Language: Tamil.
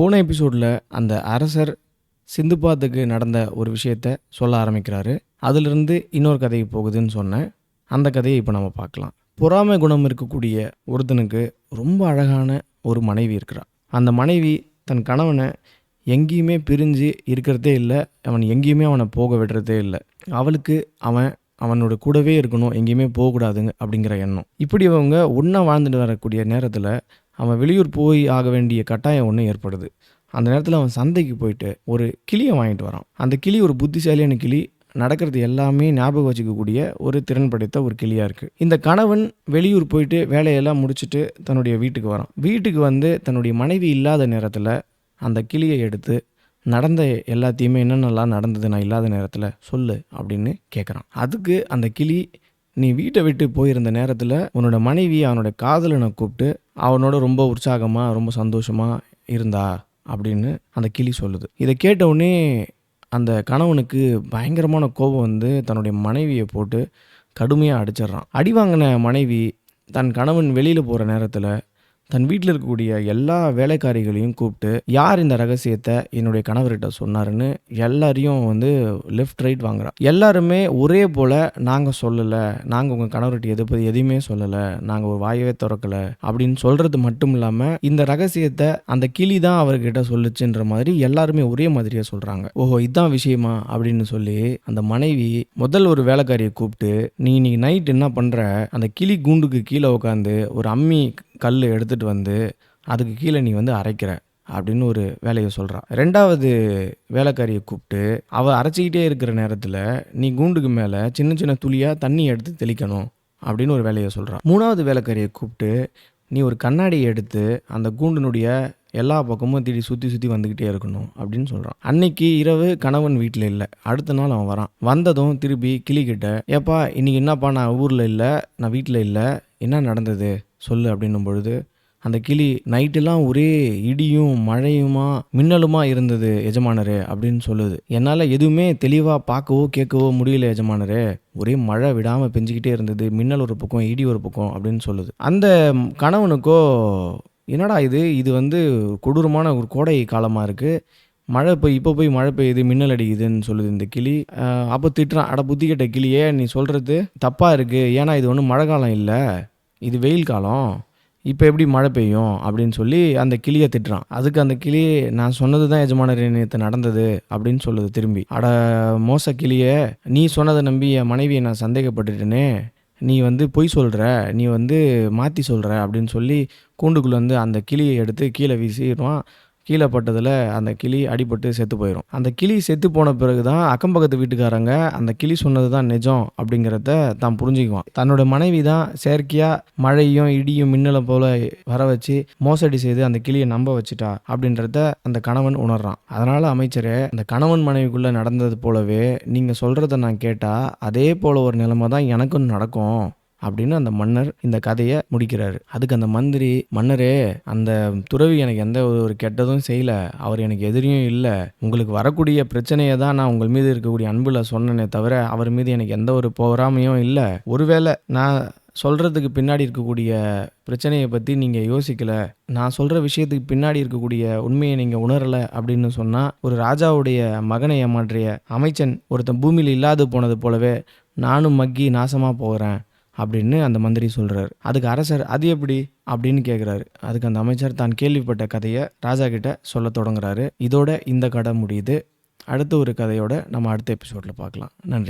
போன எபிசோடில் அந்த அரசர் சிந்துபாத்துக்கு நடந்த ஒரு விஷயத்த சொல்ல ஆரம்பிக்கிறாரு. அதிலிருந்து இன்னொரு கதைக்கு போகுதுன்னு சொன்னேன். அந்த கதையை இப்போ நம்ம பார்க்கலாம். பொறாமை குணம் இருக்கக்கூடிய ஒருத்தனுக்கு ரொம்ப அழகான ஒரு மனைவி இருக்கிறான் அந்த மனைவி தன் கணவனை எங்கேயுமே பிரிஞ்சு இருக்கிறதே இல்லை. அவன் எங்கேயுமே அவனை போக விடுறதே இல்லை. அவளுக்கு அவன் அவனோட கூடவே இருக்கணும். எங்கேயுமே போகக்கூடாதுங்க அப்படிங்கிற எண்ணம். இப்படி அவங்க ஒன்றா வாழ்ந்துட்டு வரக்கூடிய நேரத்தில் அவன் வெளியூர் போய் ஆக வேண்டிய கட்டாயம் ஒன்று ஏற்படுது. அந்த நேரத்தில் அவன் சந்தைக்கு போயிட்டு ஒரு கிளியை வாங்கிட்டு வரான். அந்த கிளி ஒரு புத்திசாலியான கிளி. நடக்கிறது எல்லாமே ஞாபகம் வச்சுக்கக்கூடிய ஒரு திறன் படைத்த ஒரு கிளியாக இருக்குது இந்த கணவன் வெளியூர் போயிட்டு வேலையெல்லாம் முடிச்சுட்டு தன்னுடைய வீட்டுக்கு வரான். வீட்டுக்கு வந்து தன்னுடைய மனைவி இல்லாத நேரத்தில் அந்த கிளியை எடுத்து நடந்த எல்லாத்தையுமே என்னென்னலாம் நடந்தது நான் இல்லாத நேரத்தில்? சொல்லு அப்படின்னு கேட்குறான் அதுக்கு அந்த கிளி நீ வீட்டை விட்டு போயிருந்த நேரத்தில் உன்னோட மனைவி அவனோட காதலனை கூப்பிட்டு அவனோட ரொம்ப உற்சாகமாக ரொம்ப சந்தோஷமாக இருந்தா அப்படின்னு அந்த கிளி சொல்லுது. இதை கேட்டவுடனே அந்த கணவனுக்கு பயங்கரமான கோபம் வந்து தன்னுடைய மனைவியை போட்டு கடுமையாக அடிச்சிடுறான். அடி வாங்கின மனைவி தன் கணவன் வெளியில் போகிற நேரத்தில் தன் வீட்டில் இருக்கக்கூடிய எல்லா வேலைக்காரிகளையும் கூப்பிட்டு யார் இந்த ரகசியத்தை என்னுடைய கணவர்கிட்ட சொன்னாருன்னு எல்லாரையும் வந்து லெஃப்ட் ரைட் வாங்குறா. எல்லாருமே ஒரே போல் நாங்கள் சொல்லலை நாங்கள் உங்கள் கணவர்கிட்ட எதை பற்றி எதையுமே சொல்லலை நாங்கள் ஒரு வாயவே திறக்கலை அப்படின்னு சொல்கிறது மட்டும் இல்லாமல் இந்த ரகசியத்தை அந்த கிளி தான் அவர்கிட்ட சொல்லுச்சுன்ற மாதிரி எல்லாருமே ஒரே மாதிரியே சொல்கிறாங்க ஓஹோ இதுதான் விஷயமா? அப்படின்னு சொல்லி அந்த மனைவி முதல் ஒரு வேலைக்காரியை கூப்பிட்டு நீ இன்னைக்கு நைட் என்ன பண்ணுற அந்த கிளி கூண்டுக்கு கீழே உட்காந்து ஒரு அம்மி கல் எடுத்துகிட்டு வந்து அதுக்கு கீழே நீ வந்து அரைக்கிற அப்படின்னு ஒரு வேலையை சொல்கிறான் ரெண்டாவது வேலைக்காரியை கூப்பிட்டு அவள் அரைச்சிக்கிட்டே இருக்கிற நேரத்தில் நீ கூண்டுக்கு மேலே சின்ன சின்ன துளியாக தண்ணி எடுத்து தெளிக்கணும் அப்படின்னு ஒரு வேலையை சொல்கிறான் மூணாவது வேலைக்காரியை கூப்பிட்டு நீ ஒரு கண்ணாடியை எடுத்து அந்த கூண்டினுடைய எல்லா பக்கமும் திடீர் சுற்றி சுற்றி வந்துக்கிட்டே இருக்கணும் அப்படின்னு சொல்கிறான் அன்னைக்கு இரவு கணவன் வீட்டில் இல்லை. அடுத்த நாள் அவன் வரான். வந்ததும் திருப்பி கிளிக்கிட்ட ஏப்பா இன்னைக்கு என்னப்பா நான் ஊரில் இல்லை நான் வீட்டில் இல்லை என்ன நடந்தது? சொல்லு அப்படின்னும் பொழுது அந்த கிளி நைட்டெல்லாம் ஒரே இடியும் மழையுமா மின்னலுமா இருந்தது எஜமானரே அப்படின்னு சொல்லுது. என்னால் எதுவுமே தெளிவாக பார்க்கவோ கேட்கவோ முடியல எஜமானரே. ஒரே மழை விடாமல் பெஞ்சிக்கிட்டே இருந்தது மின்னல் ஒரு பக்கம் இடி ஒரு பக்கம் அப்படின்னு சொல்லுது. அந்த கணவனுக்கோ என்னடா இது? இது வந்து கொடூரமான ஒரு கோடை காலமாக இருக்குது மழை போய் இப்போ போய் மழை பெய்யுது மின்னல் அடிக்குதுன்னு சொல்லுது இந்த கிளி. அப்போ திட்டுறான் அட புத்தி கெட்ட கிளியே நீ சொல்கிறது தப்பாக இருக்குது ஏன்னா இது ஒன்றும் மழை காலம் இல்லை. இது வெயில் காலம் இப்போ எப்படி மழை பெய்யும் அப்படின்னு சொல்லி அந்த கிளியை திட்டுறான். அதுக்கு அந்த கிளி நான் சொன்னது தான் எஜமானர் நேற்று நடந்தது அப்படின்னு சொல்லுது திரும்பி. அட மோச கிளியை நீ சொன்னதை நம்பி என் மனைவியை நான் சந்தேகப்பட்டுட்டேனே. நீ வந்து பொய் சொல்கிற நீ வந்து மாற்றி சொல்கிற அப்படின்னு சொல்லி கூண்டுக்குள்ளே வந்து அந்த கிளியை எடுத்து கீழே வீசிடுவான். கீழே பட்டதில் அந்த கிளி அடிபட்டு செத்து போயிடும் அந்த கிளி செத்து போன பிறகு தான் அக்கம் பக்கத்து வீட்டுக்காரங்க அந்த கிளி சொன்னது தான் நிஜம் அப்படிங்கிறத தான் புரிஞ்சுக்குவான். தன்னோட மனைவி தான் செயற்கையாக மழையும் இடியும் மின்னலை போல வர வச்சு மோசடி செய்து அந்த கிளியை நம்ப வச்சுட்டா அப்படின்றத அந்த கணவன் உணர்றான். அதனால் அமைச்சரே அந்த கணவன் மனைவிக்குள்ளே நடந்தது போலவே நீங்கள் சொல்கிறத நான் கேட்டால் அதே போல ஒரு நிலைமை தான் எனக்கும் நடக்கும். அப்படின்னு அந்த மன்னர் இந்த கதையை முடிக்கிறாரு. அதுக்கு அந்த மந்திரி மன்னரே அந்த துறவி எனக்கு எந்த ஒரு ஒரு கெட்டதும் செய்யலை. அவர் எனக்கு எதிரியும் இல்லை. உங்களுக்கு வரக்கூடிய பிரச்சனையை தான் நான் உங்கள் மீது இருக்கக்கூடிய அன்பில் சொன்னேனே தவிர அவர் மீது எனக்கு எந்த ஒரு பொறாமையும் இல்லை. ஒருவேளை நான் சொல்கிறதுக்கு பின்னாடி இருக்கக்கூடிய பிரச்சனையை பற்றி நீங்கள் யோசிக்கலை. நான் சொல்கிற விஷயத்துக்கு பின்னாடி இருக்கக்கூடிய உண்மையை நீங்கள் உணரலை அப்படின்னு சொன்னால் ஒரு ராஜாவுடைய மகனை ஏமாற்றிய அமைச்சன் ஒருத்தன் பூமியில் இல்லாது போனது போலவே நானும் மக்கி நாசமாக போகிறேன் அப்படின்னு அந்த மந்திரி சொல்கிறார் அதுக்கு அரசர் அது எப்படி? அப்படின்னு கேட்குறாரு அதுக்கு அந்த அமைச்சர் தான் கேள்விப்பட்ட கதையை ராஜா கிட்ட சொல்ல தொடங்குறாரு. இதோட இந்த கதை முடியுது. அடுத்த ஒரு கதையோட நம்ம அடுத்த எபிசோடில் பார்க்கலாம். நன்றி.